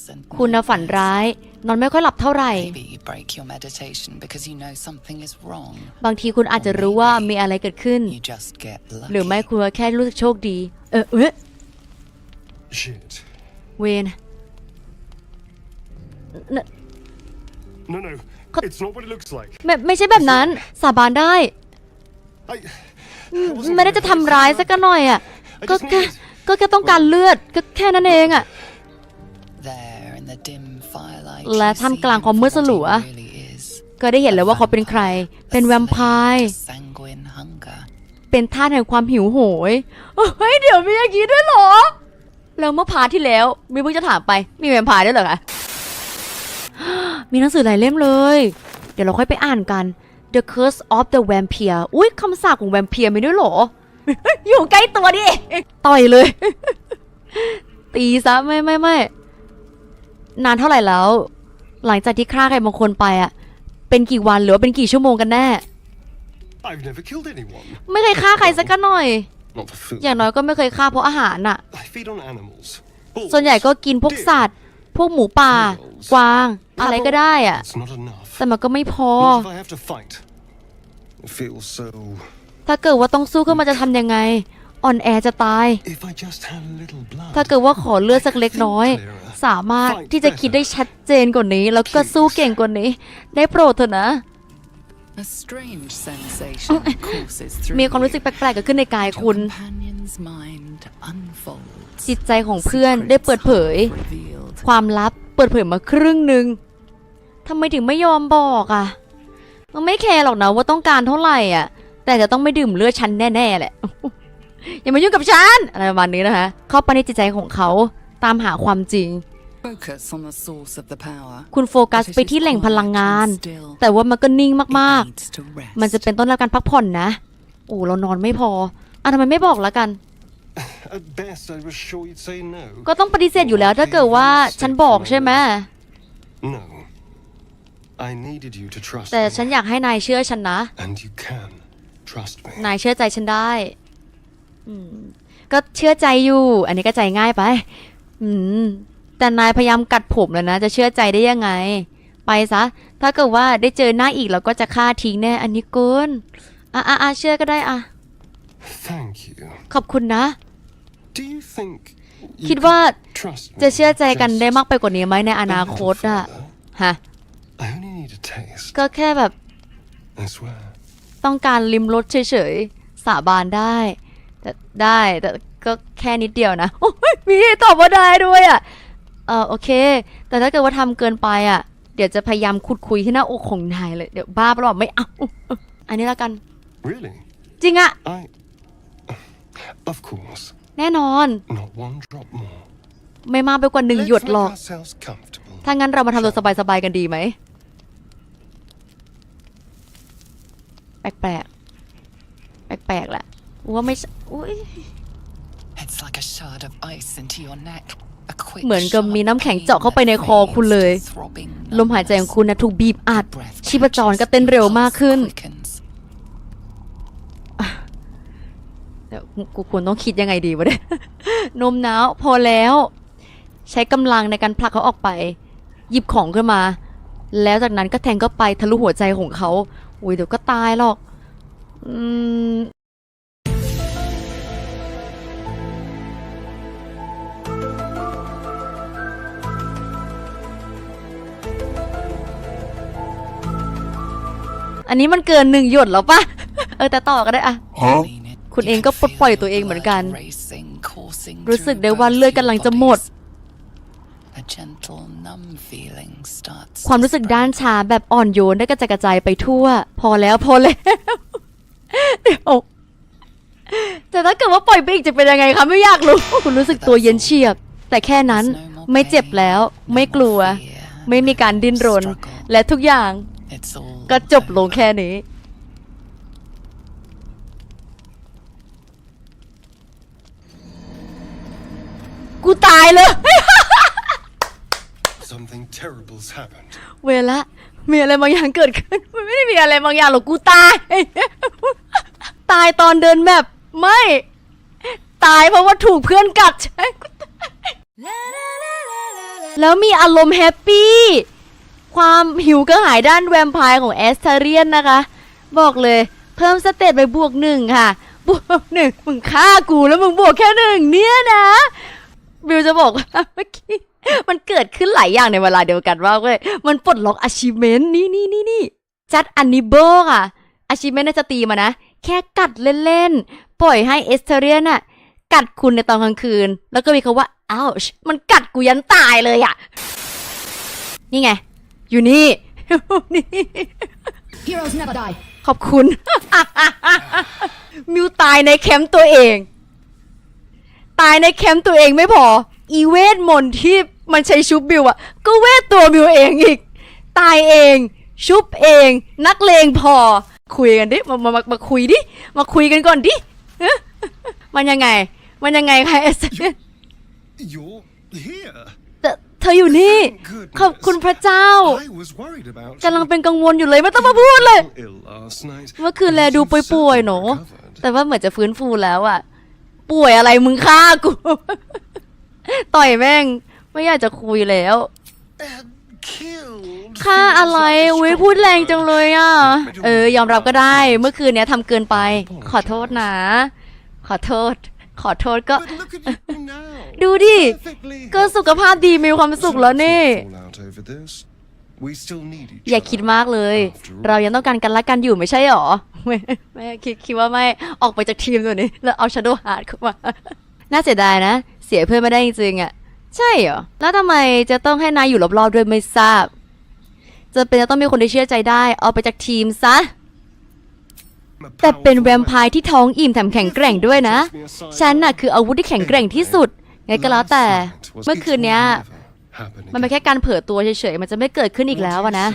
dreams and คุณนะฝันร้าย นอนไม่ค่อยหลับเท่าไหร่ maybe you break your meditation because you know something is wrong. บางทีคุณอาจจะรู้ว่ามีอะไรเกิดขึ้น You just get หรือไม่ lucky. คุณก็แค่รู้สึกโชคดี เออเอ๊ะ Shit. เวน No, no. It's not what it looks like. ไม่ไม่ใช่แบบนั้น สาบานได้ I. I wasn't ไม่ได้ gonna จะ face ทำร้าย this, สักหน่อยอะ ก็แค่ก็แค่ต้องการเลือดก็แค่นั้นเองอะ และ you ท่าม see กลาง him ความ for มืด what ส he ลัว really is. ก็ได้เห็นเลยว่าเขาเป็นใคร เป็นแวมไพร์ A sanguine hunger. เป็นท่าตุแห่งความหิวโหยเฮ้ยเดี๋ยวมีอย่างนี้ด้วยเหรอ แล้วเมื่อพาร์ทที่แล้วมีเพิ่งจะถามไป มีแวมไพร์ด้วยเหรอคะ มีหนังสือหลายเล่มเลย เดี๋ยวเราค่อยไปอ่านกัน The Curse of the Vampire อุ้ยคำสาปของแวมเพียร์มีด้วยเหรอ อยู่ใกล้ตัวดิ ต่อยเลย ตีซะไม่ไม่ไม่ นานเท่าไหร่แล้ว หลังจากที่ฆ่าใครบางคนไปอะเป็นกี่วันหรือว่าเป็นกี่ชั่วโมงกันแน่ I've never killed anyone. ไม่เคยฆ่าใครสักหน่อย Not for food. อย่างน้อยก็ไม่เคยฆ่าเพราะอาหารน่ะ I feed on animals. Bulls, ส่วนใหญ่ก็กินพวก deer. สัตว์ พวกหมูป่า กวาง อะไรก็ได้อะ It's not enough. แต่มันก็ไม่พอ Not if I have to fight. It feels so. ถ้าเกิดว่าต้องสู้ขึ้นมาจะทำยังไง อ่อนแอจะตาย If I just had a little blood. ถ้าเกิดว่าขอเลือดสักเล็กน้อย สามารถที่จะคิดได้ชัดเจนกว่านี้ แล้วก็สู้เก่งกว่านี้ ได้โปรดเถอะนะ A strange sensation courses through มีความรู้สึก you. แปลกๆเกิดขึ้นในกาย Your คุณ companion's mind unfolds. จิตใจของเพื่อนได้เปิดเผย Secrets revealed. ความลับเปิดเผยมาครึ่งหนึ่งทำไมถึงไม่ยอมบอกอะ มันไม่แคร์หรอกนะว่าต้องการเท่าไหร่อะ แต่จะต้องไม่ดื่มเลือดฉันแน่ๆแหละ อย่ามายุ่งกับฉันอะไรประมาณนี้นะคะ เข้าไปในจิตใจของเขาตามหาความจริง Focus on the source of the power. คุณโฟกัส But it ไป is ที่แหล่งพลังงาน quiet and still. แต่ว่ามันก็นิ่ง It มาก needs to rest. ๆมันจะเป็นต้นรับการพักผ่อนนะ โอ้เรานอนไม่พออะทำไมไม่บอกแล้วกัน At best, I was sure you'd say no. ก็ต้องปฏิเสธอยู่แล้วถ้าเกิดว่าฉันบอกใช่ไหม No. I needed you to trust แต่ me. ฉันอยากให้นายเชื่อฉันนะ And you can trust me. นายเชื่อใจฉันได้อืม ก็เชื่อใจอยู่ อันนี้ก็ใจง่ายไป อืม แต่นายพยายามกัดผมแล้วนะ จะเชื่อใจได้ยังไง ไปซะ ถ้าเกิดว่าได้เจอหน้าอีกเราก็จะฆ่าทิ้งแน่ อันนี้เกินอะอะอะเชื่อก็ได้อะ Thank you. ขอบคุณนะ Do you think คิด you ว่า could trust me จะเชื่อใจกันได้ just มากไปกว่านี้ไหมในอ a นาค little ตอะ further? ฮะ I only need a taste. ก็แค่แบบ I swear. ต้องการลิมรสเฉยๆ สาบานได้ แต่ได้แต่ก็แค่นิดเดียวนะโอ้ยมีตอบว่าได้ด้วยอะเออโอเค แต่ถ้าเกิดว่าทำเกินไปอะ เดี๋ยวจะพยายามขุดคุยที่หน้าอกของนายเลยเดี๋ยวบ้าไปหรอไม่เอาอันนี้แล้วกัน Really? จริงอะ I. Of course. แน่นอน Not one drop more. ไม่มากไปกว่าหนึ่ง Let's หยดหรอก make ourselves comfortable. ถ้างั้นเรามาทำตัวสบายๆกันดีไหม แปลกๆ แปลกๆแหละ ว่าไม่ใช่อุ๊ย It's like a shard of ice into your neck. A quick เหมือนกับ sharp มีน้ำแข็ง pain เจาะเข้าไปในคอ that คุณเลย fades to throbbing ลมหายใจของคุณนะถูกบีบอัด numbness. Breath ชีพจรก็เต้นเร็วมากขึ้น catches, quickens. เดี๋ยวกูกูควรต้องคิดยังไงดีวะเนี่ยนมหนาวพอแล้ว ใช้กำลังในการผลักเขาออกไป หยิบของขึ้นมา แล้วจากนั้นก็แทงเข้าไปทะลุหัวใจของเขาอุ้ยเดี๋ยวก็ตายหรอก อืม อันนี้มันเกินหนึ่งหยดแล้วปะเออแต่ต่อก็ได้อะ Lean in. คุณเอง You ก็ can ปลดปล่อย feel ตัวเอง the เหมือนกัน blood racing, coursing รู้สึก through ได้ว่า both เลือดกำลังจะหมด bodies. A gentle, numb feeling starts ความ to รู้สึก spread. ด้านชาแบบอ่อนโยนได้กระจายกระจายไปทั่ว พอแล้วพอแล้วเดี๋ยวแต่ถ้าเกิดว่าปล่อยไปอีกจะเป็นยังไงคะไม่อยากรู้คุณรู้สึกตัวเย็นเฉียบ แต่แค่นั้น There's no more ไม่เจ็บ pain, แล้ว no ไม่กลัว more fear, ไม่มีการดิ้นรน struggle. และทุกอย่าง It's all ก็จบลงแค่นี้ กูตายเลย Something terrible's happened. เวละ มีอะไรบางอย่างเกิดขึ้น มันไม่ได้มีอะไรบางอย่างหรอกกูตาย ตายตอนเดินแบบไม่ ตายเพราะว่าถูกเพื่อนกัดใช่กูตายแล้วมีอารมณ์แฮปปี้ ความหิวกระหายด้านแวมไพร์ของแอสเทเรียนนะคะ บอกเลยเพิ่มสเตตไปบวกหนึ่งค่ะ บวกหนึ่งมึงฆ่ากูแล้วมึงบวกแค่หนึ่งเนี่ยนะบิวจะบอกว่าเมื่อกี้มันเกิดขึ้นหลายอย่างในเวลาเดียวกันว่าเว้ยมันปลดล็อก achievement นี่นี่นี่นี่จัดอันนิโบค่ะ achievement น่าจะตีมานะ แค่กัดเล่นๆ ปล่อยให้เอสเทเรียนอะกัดคุณในตอนกลางคืน แล้วก็มีคำว่า ouch มันกัดกูยันตายเลยอะนี่ไง อยู่นี่นี่ Heroes never die. ขอบคุณ มิวตายในแคมป์ตัวเอง ตายในแคมป์ตัวเองไม่พอ อีเวทมนต์ที่มันใช้ชุบบิวอะก็เวทตัวมิวเองอีก ตายเอง ชุบเอง นักเลงพอ คุยกันดิ มามามามาคุยดิ มาคุยกันก่อนดิฮะมันยังไง มันยังไงคะเอส You're here. เธออยู่นี่ ขอบคุณพระเจ้ากำลังเป็นกังวลอยู่เลยไม่ต้องมาพูดเลย เมื่อคืนแลดูป่วยๆหนูแต่ว่าเหมือนจะฟื้นฟูแล้วอะป่วยอะไรมึงฆ่ากู ต่อยแม่ง ไม่อยากจะคุยแล้วฆ่าอะไรอุ้ยพูดแรงจังเลยอะไม่รู้เออ ยอมรับก็ได้ เมื่อคืนเนี้ยทำเกินไป ขอโทษนะ ขอโทษ ขอโทษก็ But look at you now. ดูดิ Perfectly ก็สุขภาพดีมีความสุขแล้วนี่ Fall out over this. We still need each อย่า other. คิดมากเลย เรายังต้องการกันละกันอยู่ไม่ใช่หรอ ไม่ไม่คิดคิดว่าไม่ออกไปจากทีมตัวนี้ แล้วเอาชาโดว์ฮาร์ดเข้ามา น่าเสียดายนะ เสียเพื่อนไม่ได้จริงๆอะ ใช่เหรอ แล้วทำไมจะต้องให้นายอยู่รอบๆด้วยไม่ทราบจะเป็นจะต้องมีคนที่เชื่อใจได้ เอาไปจากทีมซะ I'm a แต่เป็น powerful แวมไพร์ที่ท้องอิ่มแถมแข็งแกร่งด้วยนะ ฉันน่ะคืออาวุธที่แข็งแกร่งที่สุด ไงก็แล้วแต่เมื่อคืนเนี้ย happen มันเป็นแค่การเผลอตัวเฉยๆ มันจะไม่เกิดขึ้นอีกแล้วอะนะ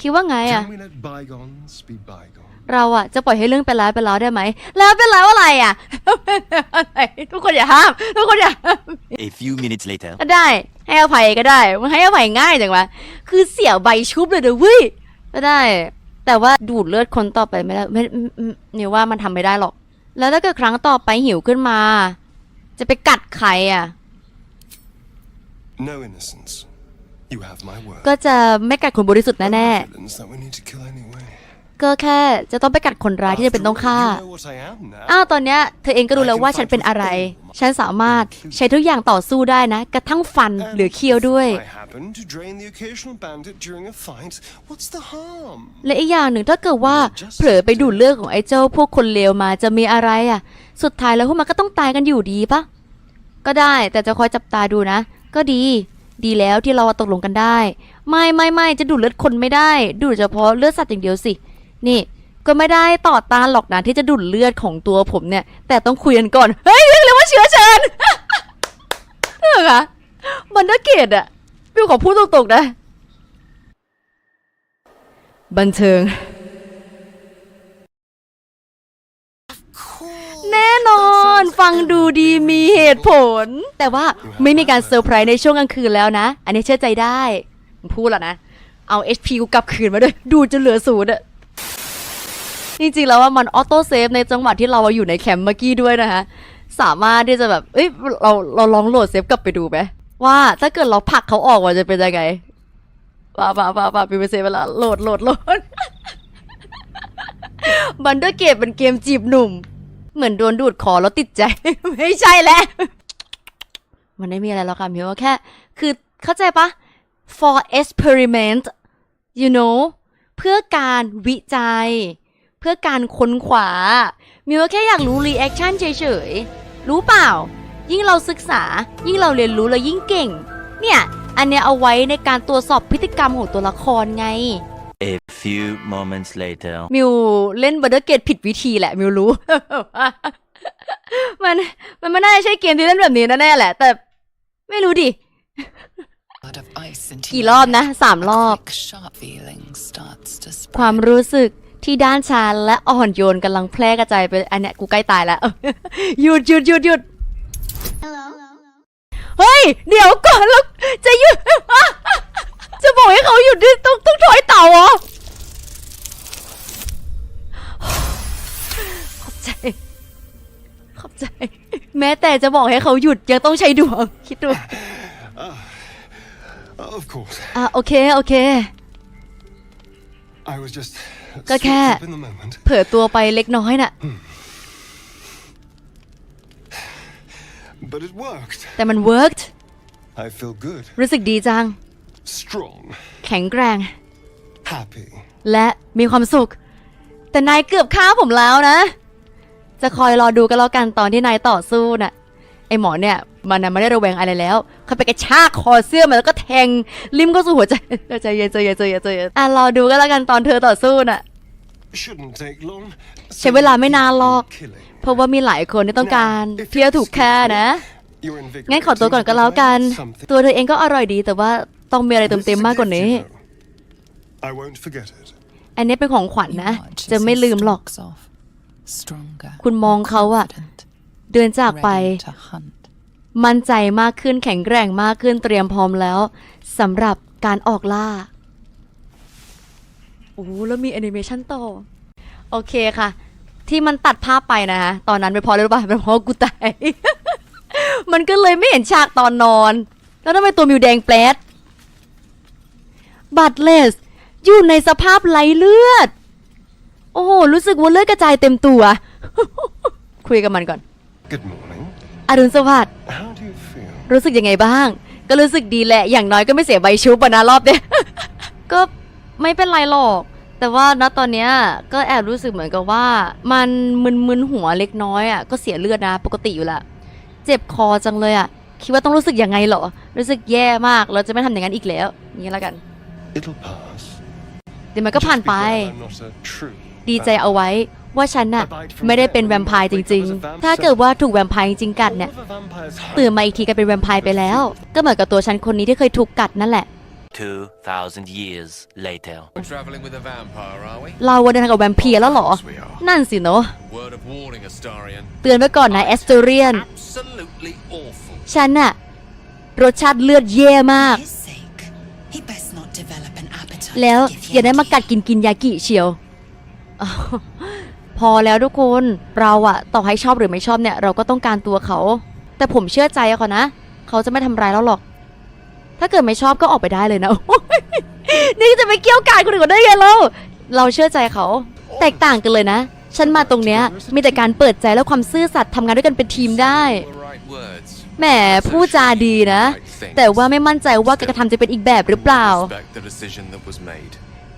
คิดว่าไงอะ Can we let bygones be bygones? เราอะจะปล่อยให้เรื่องเป็นแล้วเป็นแล้วได้ไหม แล้วเป็นแล้วอะไรอะอะไรทุกคนอย่าห้าม ทุกคนอย่าห้าม A few minutes later. ก็ได้ ให้อภัยก็ได้ มันให้อภัยง่ายจังวะ คือเสียใบชุบเลยเด้อเว้ย ก็ได้ แต่ว่าดูดเลือดคนต่อไปไม่ได้ไม่ไม่ไม่เนี่ยว่ามันทำไม่ได้หรอก แล้วถ้าเกิดครั้งต่อไปหิวขึ้นมา จะไปกัดใครอะ No innocence. You have my word. ก็จะไม่กัดคนบริสุทธิ์แน่ Villains that we need to kill anyway. ๆก็แค่จะต้องไปกัดคนร้ายที่จะเป็นต้องฆ่า You know what I am now. อ้าวตอนเนี้ยเธอเองก็รู้แล้วว่าฉันเป็นอะไร ฉันสามารถใช้ทุกอย่างต่อสู้ได้นะ กระทั่งฟัน And หรือเคี้ยวด้วย if I happen to drain the occasional bandit during a fight. What's the harm? และอีกอย่างหนึ่งถ้าเกิดว่าเผลอไปดูดเลือดของไอ้เจ้าพวกคนเลวมาจะมีอะไรอะ สุดท้ายแล้วพวกมันก็ต้องตายกันอยู่ดีปะก็ได้แต่จะคอยจับตาดูนะ ก็ดี ดีแล้วที่เราตกลงกันได้ ไม่ไม่ไม่จะดูดเลือดคนไม่ได้ ดูดเฉพาะเลือดสัตว์อย่างเดียวสิ นี่ก็ไม่ได้ต่อต้านหรอกนะที่จะดูดเลือดของตัวผมเนี่ย แต่ต้องคุยกันก่อน เฮ้ยเรียกเลยว่าเชื้อเชิญเออคะมันน่าเกลียดอะพี่ขอพูดตรงๆนะ บันเทิง แน่นอนฟังดูดีมีเหตุผล แต่ว่าไม่มีการเซอร์ไพรส์ในช่วงกลางคืนแล้วนะ อันนี้เชื่อใจได้ พูดแล้วนะ เอา HP กูกลับคืนมาด้วย ดูจนเหลือศูนย์อะ จริงๆแล้วว่ามันออโต้เซฟในจังหวะที่เราอยู่ในแคมป์เมื่อกี้ด้วยนะคะสามารถที่จะแบบเอ้ยเราเราลองโหลดเซฟกลับไปดูไหมว่าถ้าเกิดเราผลักเขาออกมันจะเป็นยังไงป่าป่าป่าป่าปีเปอร์เซ็นต์เวลาโหลดโหลดโหลดบันเดอร์เกตเป็นเกมจีบหนุ่ม เหมือนโดนดูดคอแล้วติดใจ ไม่ใช่แล้วมันไม่มีอะไรแล้วค่ะมิวว่าแค่ คือเข้าใจปะ for experiment you know เพื่อการวิจัย พื่อการค้นขวามิวว่าแค่อยากรู้ reaction เฉยๆ รู้เปล่า ยิ่งเราศึกษา ยิ่งเราเรียนรู้เรายิ่งเก่ง เนี่ย อันเนี้ยเอาไว้ในการตรวจสอบพฤติกรรมของตัวละครไง A few moments later. มิวเล่นบัตเตอร์เกตผิดวิธีแหละ มิวรู้ มันมันไม่น่าจะใช่เกมที่เล่นแบบนี้แน่ๆแหละ แต่ไม่รู้ดิ Shard of ice into กี่ your รอบนะ neck. สามรอบ Quick, sharp feeling starts to ความ spread. รู้สึก ที่ด้านชาและอ่อนโยนกำลังแพร่กระจายไปอันเนี้ยกูใกล้ตายแล้ว หยุดหยุดหยุดหยุดเฮ้ย เดี๋ยวก่อนแล้วจะหยุด จะบอกให้เขาหยุดดิต้องต้องถอยเต่าเหรอขอบใจ ขอบใจ แม้แต่จะบอกให้เขาหยุดยังต้องใช้ดวง คิดดู of course. อะโอเค โอเค I was just Có swept kha. up in the moment. เผลอตัวไปเล็กน้อยน่ะ But it worked. แต่มัน worked I feel good, รู้สึกดีจัง strong, แข็งแกร่ง happy. และมีความสุข แต่นายเกือบฆ่าผมแล้วนะ จะคอยรอดูกันแล้วกันตอนที่นายต่อสู้น่ะ ไอหมอเนี่ยมันน่ะไม่ได้ระแวงอะไรแล้ว เขาไปกระชากคอเสื้อมันแล้วก็แทงริมเข้าสู่หัวใจใจเย็นใจเย็นใจเย็นใจเย็นอะรอดูกันแล้วกันตอนเธอต่อสู้น่ะ Shouldn't take long. ใช้เวลาไม่นานหรอก Killing. เพราะว่ามีหลายคนที่ต้องการที่จะถูกฆ่านะ You're งั้นขอตัวก่อนก็แล้วกัน ตัวเธอเองก็อร่อยดี แต่ว่าต้องมีอะไรเติมเต็มมากกว่านี้ I won't forget it. อันนี้เป็นของขวัญ You นะ watch as จะไม่ he ลืมหรอก stalks off, stronger, คุณมองเขาอะ confident, เดินจากไป ready to hunt. มั่นใจมากขึ้นแข็งแกร่งมากขึ้นเตรียมพร้อมแล้วสำหรับการออกล่า โอ้โหแล้วมีแอนิเมชันต่อ โอเคค่ะ ที่มันตัดภาพไปนะฮะ ตอนนั้นไม่พอเลยหรือเปล่าเป็นเพราะกูตาย มันก็เลยไม่เห็นฉากตอนนอน แล้วทำไมตัวมิวแดงแปลดบัตเลส อยู่ในสภาพไหลเลือด โอ้โห รู้สึกว่าเลือดกระจายเต็มตัว คุยกับมันก่อน Good morning. อรุณสวัสดิ์ How do you feel? รู้สึกยังไงบ้าง ก็รู้สึกดีแหละ อย่างน้อยก็ไม่เสียใบชุบอะนะรอบเนี้ย ก็ไม่เป็นไรหรอก แต่ว่าณตอนเนี้ยก็แอบรู้สึกเหมือนกับว่า มันมึนๆหัวเล็กน้อยอะก็เสียเลือดนะ ปกติอยู่ละเจ็บคอจังเลยอะคิดว่าต้องรู้สึกยังไงเหรอ รู้สึกแย่มาก เราจะไม่ทำอย่างนั้นอีกแล้ว อย่างนี้แล้วกัน It'll pass. เดี๋ยวมันก็ผ่านไป Just because I'm not a true ดีใจเอาไว้ ว่าฉันน่ะไม่ได้เป็นแวมไพร์จริง ๆ ถ้าเกิดว่าถูกแวมไพร์จริงๆกัดเนี่ย All of a vampire's hope ตื่นมาอีกทีก็เป็นแวมไพร์ไปแล้ว ก็เหมือนกับตัวฉันคนนี้ที่เคยถูกกัดนั่นแหละ 2,000 years later. We're traveling with a vampire, are we? เราวันเดินทางกับแวมเพียร์แล้วเหรอ we are. นั่นสิเนาะ Word of warning, Astarian. เตือนไว้ก่อนนะแอสเตเรียน Absolutely awful. ฉันน่ะรสชาติเลือดแย่มาก his sake, he best not develop an appetite. แล้ว to give อย่าได้มา Yankee. กัดกินกินยากิเชียวอ้าว พอแล้วทุกคนเราอะต่อให้ชอบหรือไม่ชอบเนี่ยเราก็ต้องการตัวเขา แต่ผมเชื่อใจเขานะเขาจะไม่ทำร้ายเราหรอก ถ้าเกิดไม่ชอบก็ออกไปได้เลยนะนี่จะไปเกี่ยวกาดคนอื่นได้ไงเราเราเชื่อใจเขา แตกต่างกันเลยนะ ฉันมาตรงเนี้ยมีแต่การเปิดใจและความซื่อสัตย์ทำงานด้วยกันเป็นทีมได้แหมพูดจาดีนะ แต่ว่าไม่มั่นใจว่าการกระทำจะเป็นอีกแบบหรือเปล่า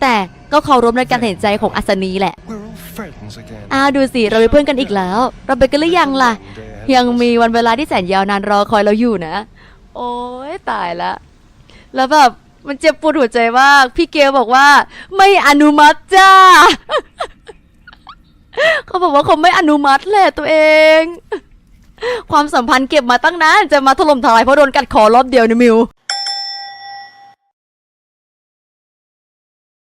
แต่ก็เคารพในการตัดสินใจของอัศนีแหละ อ้าวดูสิ เราเป็นเพื่อนกันอีกแล้ว เราเป็นกันหรือยังล่ะ ยังมีวันเวลาที่แสนยาวนานรอคอยเราอยู่นะ โอ้ยตายละ แล้วแบบมันเจ็บปวดหัวใจมากพี่เกลบอกว่า ไม่อนุมัติจ้า เขาบอกว่าเขาไม่อนุมัติแหละตัวเอง ความสัมพันธ์เก็บมาตั้งนานจะมาถล่มทลายเพราะโดนกัดคอรอบเดียวนะมิว